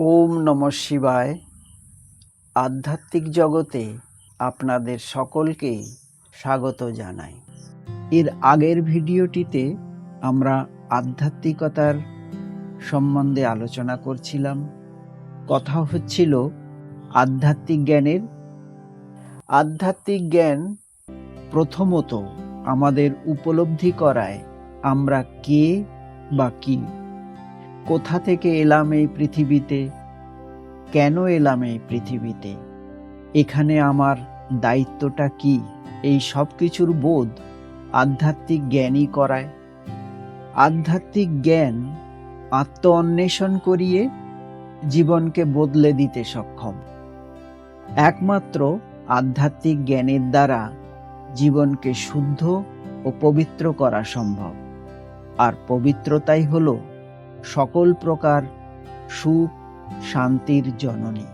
ওম নম শিবায়। আধ্যাত্মিক জগতে আপনাদের সকলকে স্বাগত জানাই। এর আগের ভিডিওটিতে আমরা আধ্যাত্মিকতার সম্বন্ধে আলোচনা করছিলাম। কথা হচ্ছিল আধ্যাত্মিক জ্ঞানের। আধ্যাত্মিক জ্ঞান প্রথমত আমাদের উপলব্ধি করায় আমরা কে বা কী? কোথা থেকে এলাম এই পৃথিবীতে? কেন এলাম এই পৃথিবীতে? এখানে আমার দায়িত্বটা কি? এই সব কিছুর বোধ আধ্যাত্মিক জ্ঞানই করায়। আধ্যাত্মিক জ্ঞান আত্ম অন্বেষণ করিয়ে জীবনকে বদলে দিতে সক্ষম। একমাত্র আধ্যাত্মিক জ্ঞানের দ্বারা জীবনকে শুদ্ধ ও পবিত্র করা সম্ভব। আর পবিত্রতাই হলো সকল প্রকার সুখ শান্তির জননী।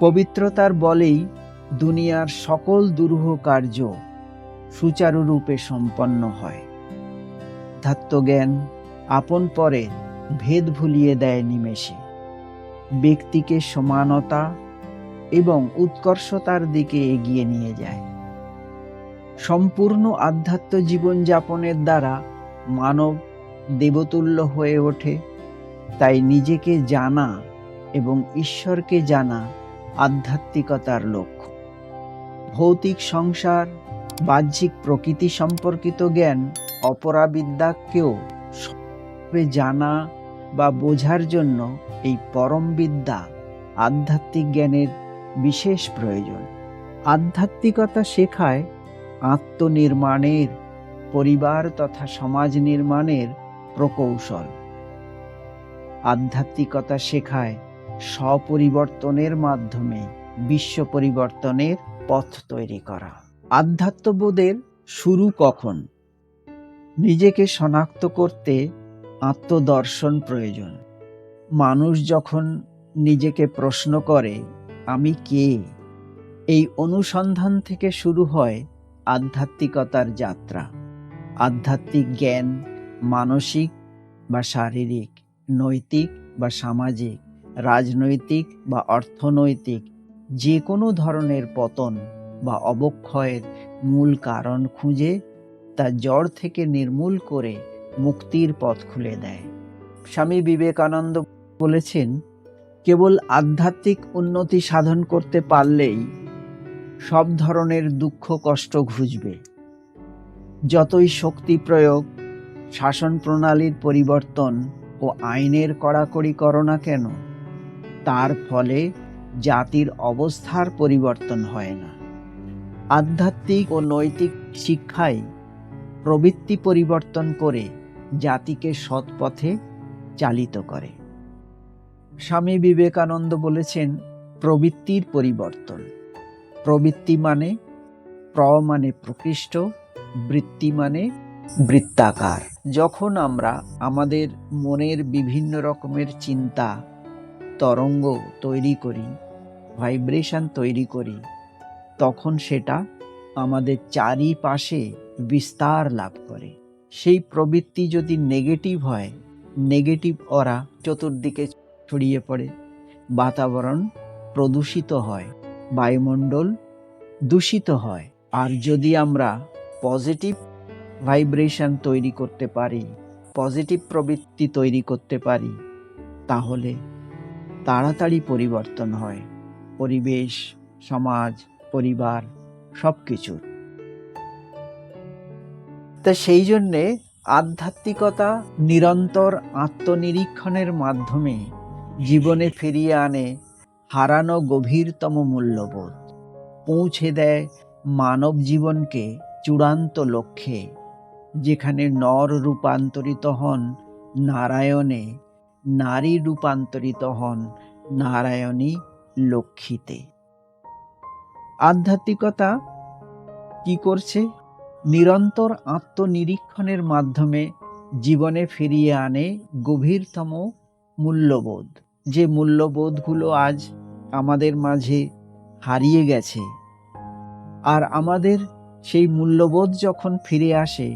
পবিত্রতার বলেই দুনিয়ার সকল দুরূহ কার্য সুচারুরূপে সম্পন্ন হয়। ধাত্মজ্ঞান আপন পরে ভেদ ভুলিয়ে দেয় নিমেষে। ব্যক্তিকে সমানতা এবং উৎকর্ষতার দিকে এগিয়ে নিয়ে যায়। সম্পূর্ণ আধ্যাত্ম জীবনযাপনের দ্বারা মানব দেবতুল্য হয়ে ওঠে। তাই নিজেকে জানা এবং ঈশ্বরকে জানা আধ্যাত্মিকতার লক্ষ্য। ভৌতিক সংসার, বাহ্যিক প্রকৃতি সম্পর্কিত জ্ঞান, অপরাবিদ্যাকেও জানা বা বোঝার জন্য এই পরম বিদ্যা আধ্যাত্মিক জ্ঞানের বিশেষ প্রয়োজন। আধ্যাত্মিকতা শেখায় আত্মনির্মাণের, পরিবার তথা সমাজ নির্মাণের প্রকৌশল। আধ্যাত্মিকতা শেখায় স্বপরিবর্তনের মাধ্যমে বিশ্ব পরিবর্তনের পথ তৈরি করা। আধ্যাত্মবোধের শুরু কখন? নিজেকে শনাক্ত করতে আত্মদর্শন প্রয়োজন। মানুষ যখন নিজেকে প্রশ্ন করে, আমি কে? এই অনুসন্ধান থেকে শুরু হয় আধ্যাত্মিকতার যাত্রা। আধ্যাত্মিক জ্ঞান মানসিক বা শারীরিক, নৈতিক বা সামাজিক, রাজনৈতিক বা অর্থনৈতিক যে কোনো ধরনের পতন বা অবক্ষয়ের মূল কারণ খুঁজে তা জড় থেকে নির্মূল করে মুক্তির পথ খুলে দেয়। স্বামী বিবেকানন্দ বলেছেন, কেবল আধ্যাত্মিক উন্নতি সাধন করতে পারলেই সব ধরনের দুঃখ কষ্ট ঘুচবে। যতই শক্তি প্রয়োগ শাসন প্রণালীর পরিবর্তন ও আইনের কড়াকড়ি করো না কেন? তার ফলে জাতির অবস্থার পরিবর্তন হয় না। আধ্যাত্মিক ও নৈতিক শিক্ষায় প্রবৃত্তি পরিবর্তন করে জাতিকে সৎপথে চালিত করে। স্বামী বিবেকানন্দ বলেছেন, প্রবৃত্তির পরিবর্তন। প্রবৃত্তি মানে প্র মানে প্রকৃষ্ট, বৃত্তি মানে বৃত্তাকার। যখন আমরা আমাদের মনের বিভিন্ন রকমের চিন্তা, তরঙ্গ তৈরি করি, ভাইব্রেশন তৈরি করি, তখন সেটা আমাদের চারিপাশে বিস্তার লাভ করে। সেই প্রবৃত্তি যদি নেগেটিভ হয় নেগেটিভ ওরা চতুর্দিকে ছড়িয়ে পড়ে, বাতাবরণ প্রদূষিত হয়, বায়ুমণ্ডল দূষিত হয়। আর যদি আমরা পজিটিভ ভাইব্রেশন তৈরি করতে পারি পজিটিভ প্রবৃত্তি তৈরি করতে পারি, তাহলে তাড়াতাড়ি পরিবর্তন হয়। পরিবেশ, সমাজ, পরিবার সব কিছুর তা সেই জন্যে আধ্যাত্মিকতা নিরন্তর আত্মনিরীক্ষণের মাধ্যমে জীবনে ফিরিয়ে আনে হারানো গভীরতম মূল্যবোধ। পৌঁছে দেয় মানব জীবনকে চূড়ান্ত লক্ষ্যে। যেখানে নর রূপান্তরিত হন, নারায়ণে, নারী রূপান্তরিত হন, নারায়ণী লক্ষ্মীতে। আধ্যাত্মিকতা কি করছে? নিরন্তর আত্মনিরীক্ষণের মাধ্যমে জীবনে ফিরিয়ে আনে গভীরতম মূল্যবোধ। যে মূল্যবোধগুলো আজ আমাদের মাঝে হারিয়ে গেছে, আর আমাদের সেই মূল্যবোধ যখন ফিরে আসে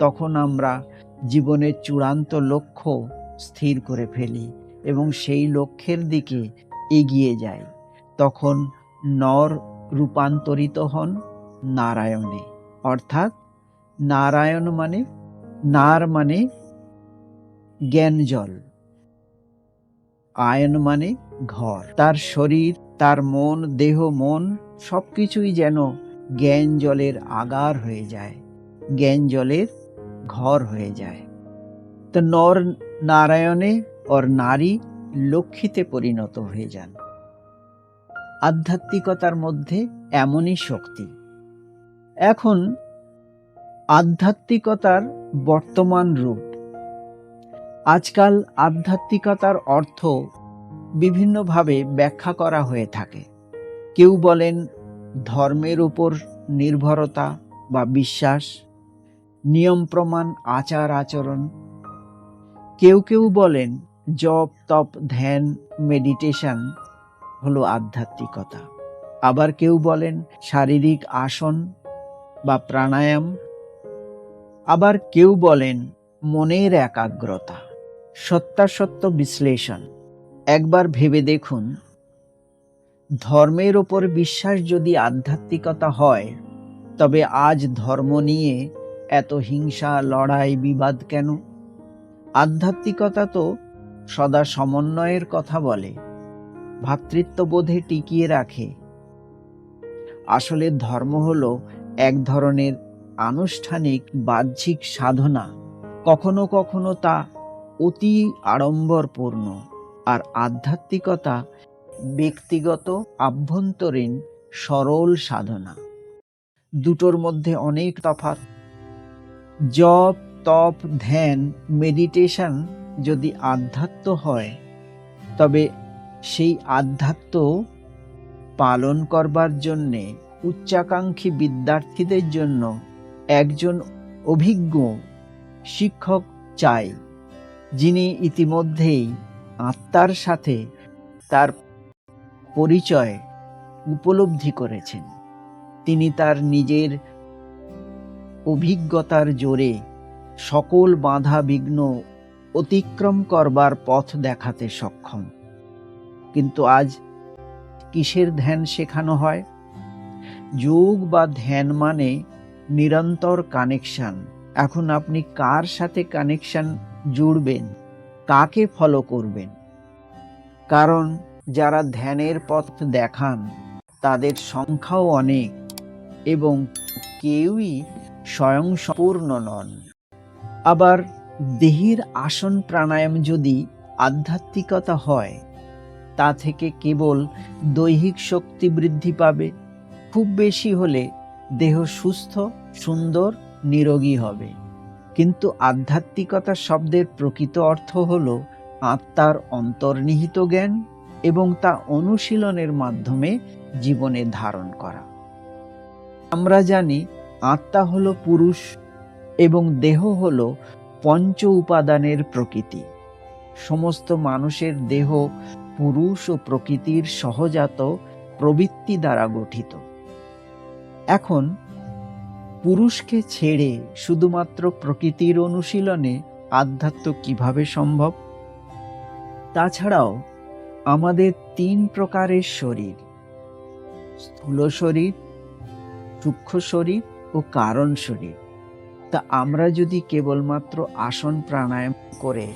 তখন আমরা জীবনের চূড়ান্ত লক্ষ্য স্থির করে ফেলি এবং সেই লক্ষ্যের দিকে এগিয়ে যায় তখন নর রূপান্তরিত হন নারায়ণে। অর্থাৎ নারায়ণ মানে নার মানে জ্ঞান জল। আয়ন মানে ঘর। তার শরীর, তার মন, দেহ, মন সবকিছুই যেন জ্ঞান জলের আগার হয়ে যায়। জ্ঞান জলের ঘর হয়ে যায়। তো নর নারায়ণে ওর নারী লক্ষ্মীতে পরিণত হয়ে যান। আধ্যাত্মিকতার মধ্যে এমনই শক্তি। এখন আধ্যাত্মিকতার বর্তমান রূপ। আজকাল আধ্যাত্মিকতার অর্থ বিভিন্নভাবে ব্যাখ্যা করা হয়ে থাকে। কেউ বলেন ধর্মের উপর নির্ভরতা বা বিশ্বাস নিয়ম প্রমাণ, আচার আচরণ। কেউ কেউ বলেন, জপ, তপ, ধ্যান মেডিটেশন হলো আধ্যাত্মিকতা। আবার কেউ বলেন, শারীরিক আসন বা প্রাণায়াম। আবার কেউ বলেন, মনের একাগ্রতা। সত্যাসত্য বিশ্লেষণ। একবার ভেবে দেখুন, ধর্মের ওপর বিশ্বাস যদি আধ্যাত্মিকতা হয়, তবে আজ ধর্ম নিয়ে এত হিংসা, লড়াই, বিবাদ কেন? আধ্যাত্মিকতা তো সদা সমন্বয়ের কথা বলে ভ্রাতৃত্ববোধে টিকিয়ে রাখে। আসলে ধর্ম হল এক ধরনের আনুষ্ঠানিক বাহ্যিক সাধনা, কখনো কখনো তা অতি আড়ম্বরপূর্ণ। আর আধ্যাত্মিকতা ব্যক্তিগত আভ্যন্তরীণ সরল সাধনা। দুটোর মধ্যে অনেক তফাৎ। জপ, তপ, ধ্যান মেডিটেশন যদি আধ্যাত্ম হয়, তবে সেই আধ্যাত্ম পালন করবার জন্যে উচ্চাকাঙ্ক্ষী বিদ্যার্থীদের জন্য একজন অভিজ্ঞ শিক্ষক চাই, যিনি ইতিমধ্যেই আত্মার সাথে তার পরিচয় উপলব্ধি করেছেন। তিনি তার নিজের অভিজ্ঞতার জোরে সকল বাধা বিঘ্ন অতিক্রম করবার পথ দেখাতে সক্ষম। কিন্তু আজ কিসের ধ্যান শেখানো হয়? যোগ বা ধ্যান মানে নিরন্তর কানেকশন। এখন আপনি কার সাথে কানেকশন জুড়বেন, কাকে ফলো করবেন? কারণ যারা ধ্যানের পথ দেখান, তাদের সংখ্যাও অনেক এবং কেউই স্বয়ং সম্পূর্ণ নন। আবার দেহের আসন প্রাণায়াম যদি আধ্যাত্মিকতা হয়, তা থেকে কেবল দৈহিক শক্তি বৃদ্ধি পাবে। খুব বেশি হলে দেহ সুস্থ, সুন্দর, নিরোগী হবে। কিন্তু আধ্যাত্মিকতা শব্দের প্রকৃত অর্থ হল আত্মার অন্তর্নিহিত জ্ঞান এবং তা অনুশীলনের মাধ্যমে জীবনে ধারণ করা। আমরা জানি আত্মা হলো পুরুষ এবং দেহ হলো পঞ্চ উপাদানের প্রকৃতি। সমস্ত মানুষের দেহ পুরুষ ও প্রকৃতির সহজাত প্রবৃত্তি দ্বারা গঠিত। এখন, পুরুষকে ছেড়ে শুধুমাত্র প্রকৃতির অনুশীলনে আধ্যাত্ম কীভাবে সম্ভব? তাছাড়াও, আমাদের তিন প্রকারের শরীর। স্থূল শরীর, সূক্ষ্ম শরীর ও কারণ শরীর। তা আমরা যদি কেবলমাত্র আসন প্রাণায়াম করে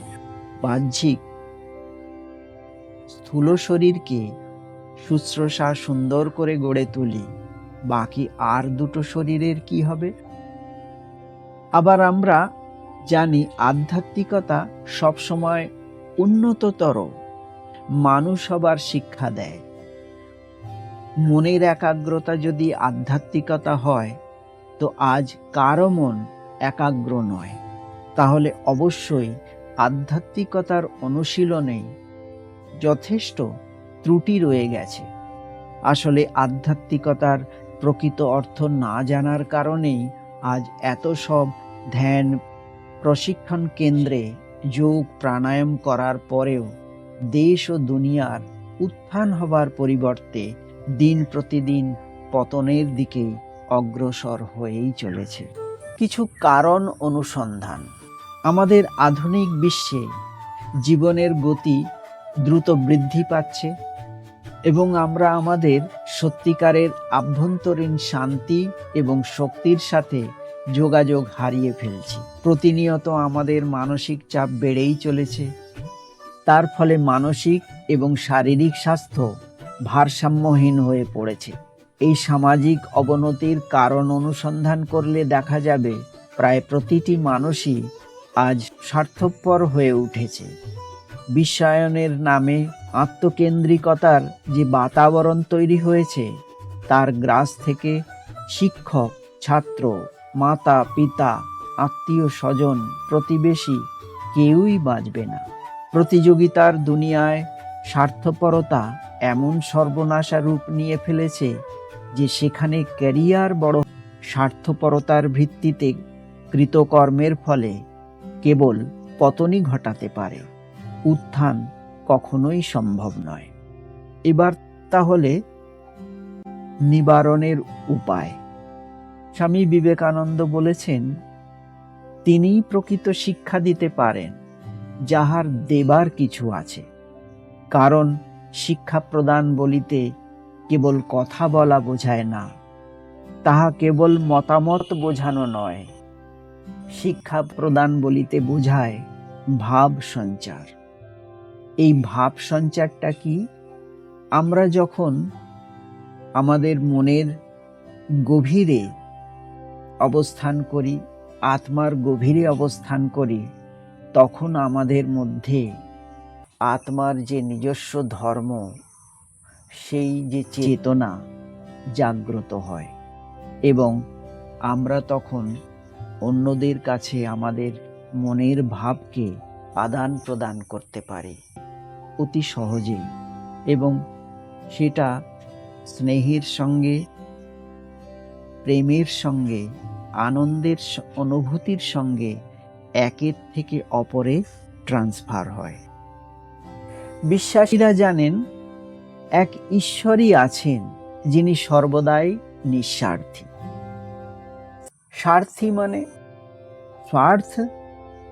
বাহ্যিক স্থূল শরীরকে শুশ্রূষা সুন্দর করে গড়ে তুলি, বাকি আর দুটো শরীরের কি হবে? আবার আমরা জানি আধ্যাত্মিকতা সবসময় উন্নততর, মানুষ হবার শিক্ষা দেয়। মনের একাগ্রতা যদি আধ্যাত্মিকতা হয় তো আজ কারও মন একাগ্র নয়। তাহলে অবশ্যই আধ্যাত্মিকতার অনুশীলনেই যথেষ্ট ত্রুটি রয়ে গেছে। আসলে আধ্যাত্মিকতার প্রকৃত অর্থ না জানার কারণেই আজ এত সব ধ্যান প্রশিক্ষণ কেন্দ্রে যোগ প্রাণায়াম করার পরেও দেশ ও দুনিয়ার উত্থান হবার পরিবর্তে দিন প্রতিদিন পতনের দিকেই অগ্রসর হয়েই চলেছে। কিছু কারণ অনুসন্ধান। আমাদের আধুনিক বিশ্বে জীবনের গতি দ্রুত বৃদ্ধি পাচ্ছে এবং আমরা আমাদের সত্যিকারের আভ্যন্তরীণ শান্তি এবং শক্তির সাথে যোগাযোগ হারিয়ে ফেলছি। প্রতিনিয়ত আমাদের মানসিক চাপ বেড়েই চলেছে। তার ফলে মানসিক এবং শারীরিক স্বাস্থ্য ভারসাম্যহীন হয়ে পড়েছে। এই সামাজিক অবনতির কারণ অনুসন্ধান করলে দেখা যাবে প্রায় প্রতিটি মানুষই আজ স্বার্থপর হয়ে উঠেছে। বিশ্বায়নের নামে আত্মকেন্দ্রিকতার যে বাতাবরণ তৈরি হয়েছে, তার গ্রাস থেকে শিক্ষক, ছাত্র, মাতা, পিতা, আত্মীয় স্বজন, প্রতিবেশী কেউই বাঁচবে না। প্রতিযোগিতার দুনিয়ায় স্বার্থপরতা এমন সর্বনাশা রূপ নিয়ে ফেলেছে যে সেখানে ক্যারিয়ার বড় স্বার্থপরতার ভিত্তিতে কৃতকর্মের ফলে কেবল পতনই ঘটাতে পারে। উত্থান কখনোই সম্ভব নয়। এবার তাহলে নিবারণের উপায়। স্বামী বিবেকানন্দ বলেছেন, তিনিই প্রকৃত শিক্ষা দিতে পারেন, যাহার দেবার কিছু আছে। কারণ শিক্ষা প্রদান বলিতে কেবল কথা বলা বোঝায় না। তাহা কেবল মতামত বোঝানো নয়। শিক্ষা প্রদান বলিতে বোঝায় ভাব সঞ্চার। এই ভাব সঞ্চারটা কি? আমরা যখন আমাদের মনের গভীরে অবস্থান করি, আত্মার গভীরে অবস্থান করি, তখন আমাদের মধ্যে আত্মার যে নিজস্ব ধর্ম সেই যে চেতনা জাগ্রত হয় এবং আমরা তখন অন্যদের কাছে আমাদের মনের ভাবকে আদান প্রদান করতে পারি অতি সহজেই এবং সেটা স্নেহের সঙ্গে, প্রেমের সঙ্গে, আনন্দের অনুভূতির সঙ্গে একের থেকে অপরে ট্রান্সফার হয়। বিশ্বাসীরা জানেন এক ঈশ্বরই আছেন, যিনি সর্বদাই নিঃস্বার্থী। স্বার্থী মানে স্বার্থ,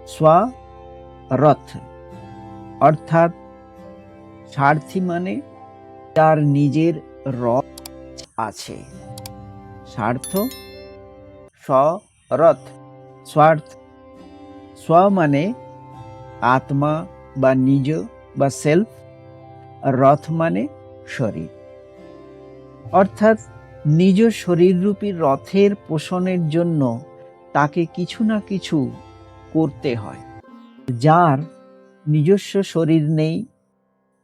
স্বরথ। অর্থাৎ স্বার্থী মানে তার নিজের রথ আছে। স্বার্থ, স্বরথ। স্বার্থ, স্ব মানে আত্মা বা নিজ বা সেলফ। রথ মানে শরীর। অর্থাৎ নিজ শরীররূপী রথের পোষণের জন্য তাকে কিছু না কিছু করতে হয়। যার নিজস্ব শরীর নেই,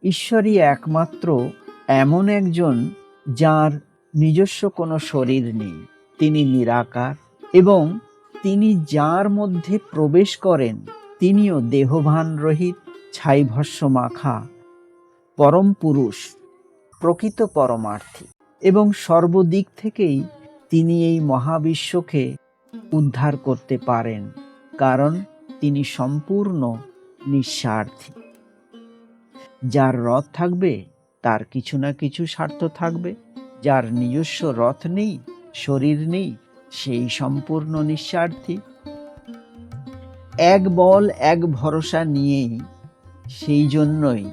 ঈশ্বরই একমাত্র এমন একজন যার নিজস্ব কোনো শরীর নেই। তিনি নিরাকার এবং তিনি যার মধ্যে প্রবেশ করেন, তিনিও দেহভান রহিত ছাইভস্য মাখা পরম পুরুষ। প্রকৃত পরমার্থী এবং সর্বদিক থেকেই তিনি এই মহাবিশ্বকে উদ্ধার করতে পারেন, কারণ তিনি সম্পূর্ণ নিঃস্বার্থী। যার রথ থাকবে, তার কিছু না কিছু স্বার্থ থাকবে। যার নিজস্ব রথ নেই, শরীর নেই, সেই সম্পূর্ণ নিঃস্বার্থী। এক বল, এক ভরসা নিয়েই সেই জন্যই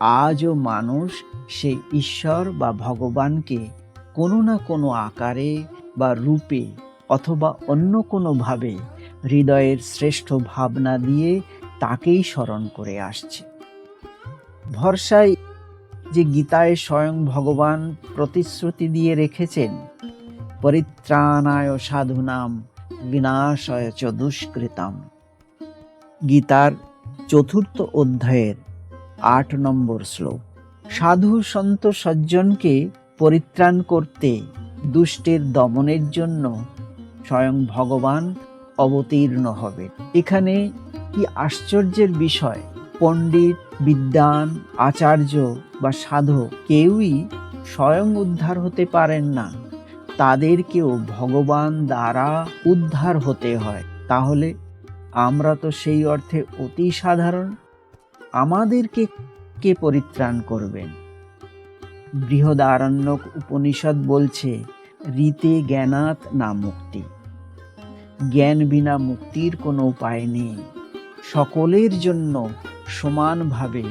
আজও মানুষ সেই ঈশ্বর বা ভগবানকে কোনো না কোনো আকারে বা রূপে অথবা অন্য কোনোভাবে হৃদয়ের শ্রেষ্ঠ ভাবনা দিয়ে তাকেই স্মরণ করে আসছে। ভরসায় যে গীতায় স্বয়ং ভগবান প্রতিশ্রুতি দিয়ে রেখেছেন, পরিত্রাণায় সাধুনাম, বিনাশয় চ দুষ্কৃতাম। গীতার চতুর্থ অধ্যায়ের আট নম্বর শ্লোক। সাধু সন্ত সজ্জনকে পরিত্রাণ করতে দুষ্টের দমনের জন্য স্বয়ং ভগবান অবতীর্ণ হবে। এখানে কি আশ্চর্যের বিষয়? পণ্ডিত, বিদ্বান, আচার্য বা সাধক কেউই স্বয়ং উদ্ধার হতে পারেন না। তাদেরকেও ভগবান দ্বারা উদ্ধার হতে হয়। তাহলে আমরা তো সেই অর্থে অতি সাধারণ। আমাদেরকে কে পরিত্রাণ করবেন? বৃহদারণ্যক উপনিষদ বলছে রীতে জ্ঞানাত না মুক্তি। জ্ঞান বিনা মুক্তির কোনো উপায় নেই। সকলের জন্য সমানভাবে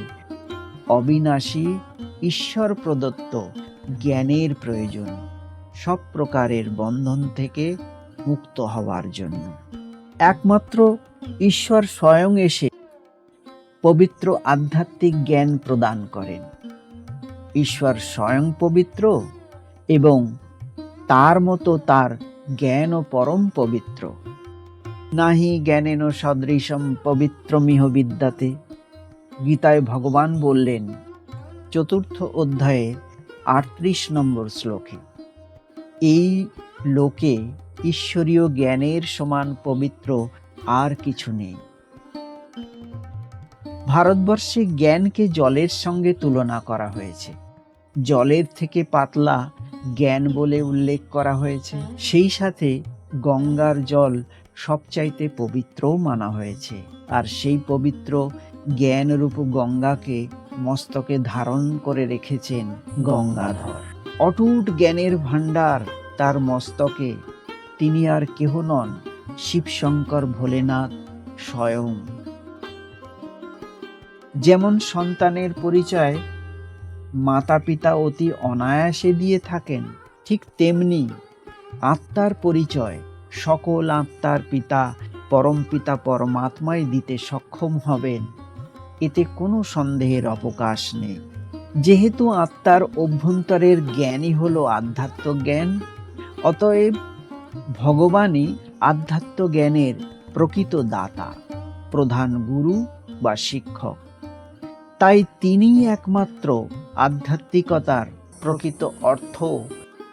অবিনাশী ঈশ্বর প্রদত্ত জ্ঞানের প্রয়োজন, সব প্রকারের বন্ধন থেকে মুক্ত হওয়ার জন্য। একমাত্র ঈশ্বর স্বয়ং এসে পবিত্র আধ্যাত্মিক জ্ঞান প্রদান করেন। ঈশ্বর স্বয়ং পবিত্র এবং তার মতো তার জ্ঞান ও পরম পবিত্র। নাহি জ্ঞানেন সদৃশম পবিত্রমিহ বিদ্যাতে। গীতায় ভগবান বললেন, চতুর্থ অধ্যায়ে আটত্রিশ নম্বর শ্লোকে, এই লোকে ঈশ্বরীয় জ্ঞানের সমান পবিত্র আর কিছু নেই। ভারতবর্ষে জ্ঞানকে জলের সঙ্গে তুলনা করা হয়েছে। জলের থেকে পাতলা জ্ঞান বলে উল্লেখ করা হয়েছে। সেই সাথে গঙ্গার জল সবচাইতে পবিত্রও মানা হয়েছে। আর সেই পবিত্র জ্ঞানরূপ গঙ্গাকে মস্তকে ধারণ করে রেখেছেন গঙ্গাধর। অটুট জ্ঞানের ভাণ্ডার তার মস্তকে। তিনি আর কেহ নন। শিবশঙ্কর ভোলেনাথ স্বয়ং যেমন সন্তানের পরিচয় মাতা পিতা অতি অনায়াসে দিয়ে থাকেন, ঠিক তেমনি আত্মার পরিচয় সকল আত্মার পিতা, পরম পিতা পরমাত্মায় দিতে সক্ষম হবেন। এতে কোনো সন্দেহের অবকাশ নেই। যেহেতু আত্মার অভ্যন্তরের জ্ঞানই হলো আধ্যাত্ম জ্ঞান, অতএব ভগবানই আধ্যাত্ম জ্ঞানের প্রকৃত দাতা, প্রধান গুরু বা শিক্ষক। তাই তিনিই একমাত্র আধ্যাত্মিকতার প্রকৃত অর্থ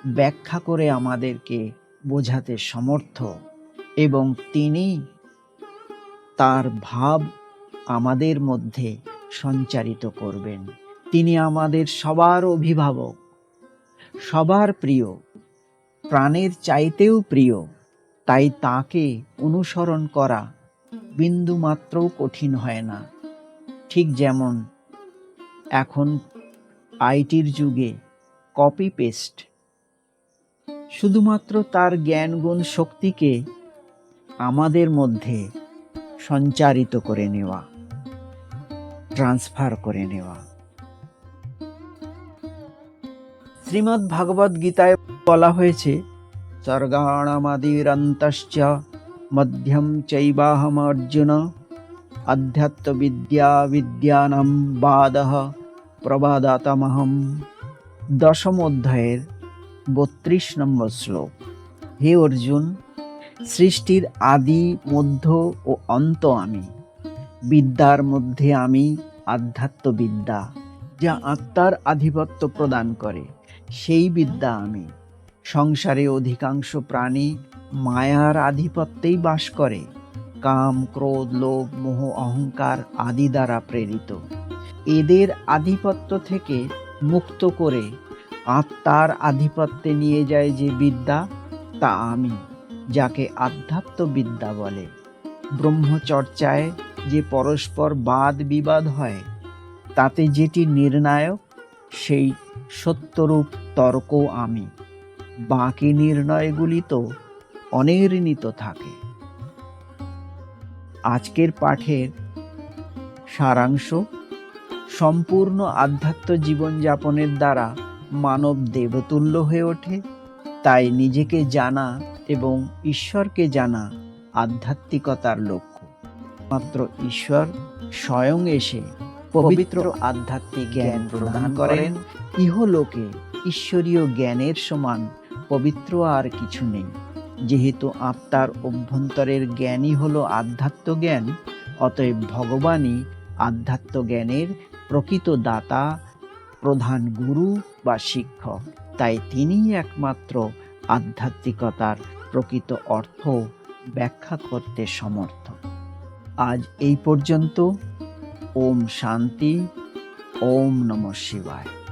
ব্যাখ্যা করে আমাদেরকে বোঝাতে সমর্থ এবং তিনি তার ভাব আমাদের মধ্যে সঞ্চারিত করবেন। তিনি আমাদের সবার অভিভাবক, সবার প্রিয়, প্রাণের চাইতেও প্রিয়। তাই তাকে অনুসরণ করা বিন্দুমাত্রও কঠিন হয় না। ঠিক যেমন এখন আইটির যুগে কপি পেস্ট শুধুমাত্র তার জ্ঞানগুণ শক্তিকে আমাদের মধ্যে সঞ্চারিত করে নেওয়া ট্রান্সফার করে নেওয়া। শ্রীমদ্ ভাগবত গীতায় বলা হয়েছে, স্বর্গাণামাদিরন্তশ্চ মধ্যম চৈবাহম অর্জুন আধ্যাত্মবিদ্যা বিদ্যানাম বাদহ। প্রবাদাতমহম। দশম অধ্যায়ের বত্রিশ নম্বর শ্লোক। হে অর্জুন, সৃষ্টির আদি, মধ্য ও অন্ত আমি। বিদ্যার মধ্যে আমি আধ্যাত্মবিদ্যা, যা আত্মার আধিপত্য প্রদান করে, সেই বিদ্যা আমি। সংসারে অধিকাংশ প্রাণী মায়ার আধিপত্যেই বাস করে, কাম, ক্রোধ, লোভ, মোহ, অহংকার আদি দ্বারা প্রেরিত। এদের আধিপত্য থেকে মুক্ত করে আত্মার আধিপত্যে নিয়ে যায় যে বিদ্যা, তা আমি, যাকে আধ্যাত্ম বিদ্যা বলে। ব্রহ্মচর্চায় যে পরস্পর বাদ বিবাদ হয়, তাতে যেটি নির্ণায়ক, সেই সত্যরূপ তর্ক আমি। বাকি নির্ণয়গুলি তো অনির্ণীত থাকে। আজকের পাঠের সারাংশ সম্পূর্ণ আধ্যাত্ম জীবনযাপনের দ্বারা মানব দেবতুল্য হয়ে ওঠে। তাই নিজেকে জানা এবং ঈশ্বরকে জানা আধ্যাত্মিকতার লক্ষ্য। মাত্র ঈশ্বর স্বয়ং এসে পবিত্র আধ্যাত্মিক জ্ঞান প্রদান করেন। ইহলোকে ঈশ্বরীয় জ্ঞানের সমান পবিত্র আর কিছু নেই। যেহেতু আত্মার অভ্যন্তরের জ্ঞানই হলো আধ্যাত্ম জ্ঞান, অতএব ভগবানই আধ্যাত্ম জ্ঞানের প্রকৃত দাতা প্রধান গুরু বা শিক্ষক। তাই তিনিই একমাত্র আধ্যাত্মিকতার প্রকৃত অর্থ ব্যাখ্যা করতে সমর্থ। আজ এই পর্যন্ত। ওম শান্তি, ওম নম শিবায়।